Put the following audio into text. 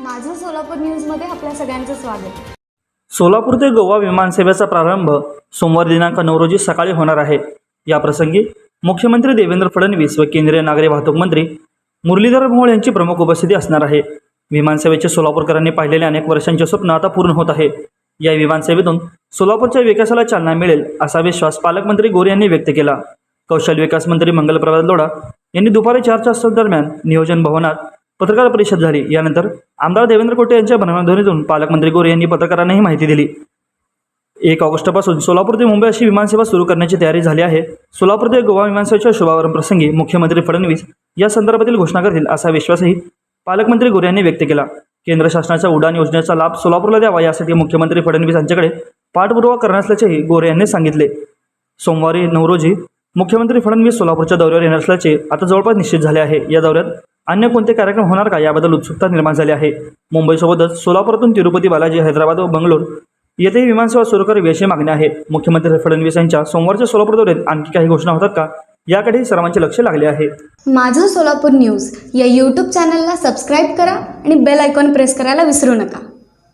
माझं सोलापूर न्यूजमध्ये आपल्या सगळ्यांचं स्वागत. सोलापूर ते गोवा विमानसेवेचा प्रारंभ सोमवार दिनांक नऊ रोजी सकाळी होणार आहे. या प्रसंगी मुख्यमंत्री देवेंद्र फडणवीस व केंद्रीय नागरी वाहतूक मंत्री मुरलीधर मोहोळ यांची प्रमुख उपस्थिती असणार आहे. विमानसेवेचे सोलापूरकरांनी पाहिलेले अनेक वर्षांचे स्वप्न आता पूर्ण होत आहे. या विमानसेवेतून सोलापूरच्या विकासाला चालना मिळेल असा विश्वास पालकमंत्री गोरे यांनी व्यक्त केला. कौशल्य विकास मंत्री मंगलप्रभात लोढा यांनी दुपारी चार तास दरम्यान नियोजन भवनात पत्रकार परिषद झाली. यानंतर आमदार देवेंद्र कोटे यांच्या भ्रमणध्वनीतून पालकमंत्री गोरे यांनी पत्रकारांना ही माहिती दिली. एक ऑगस्टपासून सोलापूर ते मुंबई अशी विमानसेवा सुरू करण्याची तयारी झाली आहे. सोलापूर ते गोवा विमानसेवेच्या शुभारंभ प्रसंगी मुख्यमंत्री फडणवीस या संदर्भातील घोषणा करतील असा विश्वासही पालकमंत्री गोरे यांनी व्यक्त केला. केंद्र शासनाच्या उडान योजनेचा लाभ सोलापूरला द्यावा यासाठी मुख्यमंत्री फडणवीस यांच्याकडे पाठपुरावा करणार असल्याचेही गोरे यांनी सांगितले. सोमवारी नऊ रोजी मुख्यमंत्री फडणवीस सोलापूरच्या दौऱ्यावर येणार असल्याचे आता जवळपास निश्चित झाले आहे. या दौऱ्यात अन्य कोणते कार्यक्रम होणार का? याबद्दल उत्सुकता निर्माण झाली आहे. मुंबईसोबतच सोलापूरातून तिरुपती बालाजी हैदराबाद व बंगलोर येथेही विमानसेवा सुरू करावी अशी मागणी आहे. मुख्यमंत्री फडणवीस यांच्या सोमवारच्या सोलापूर दौऱ्यात आणखी काही घोषणा होतात का? याकडे सर्वांचे लक्ष लागले आहे. माझं सोलापूर न्यूज या यूट्यूब चॅनलला सबस्क्राईब करा आणि बेल आयकॉन प्रेस करायला विसरू नका.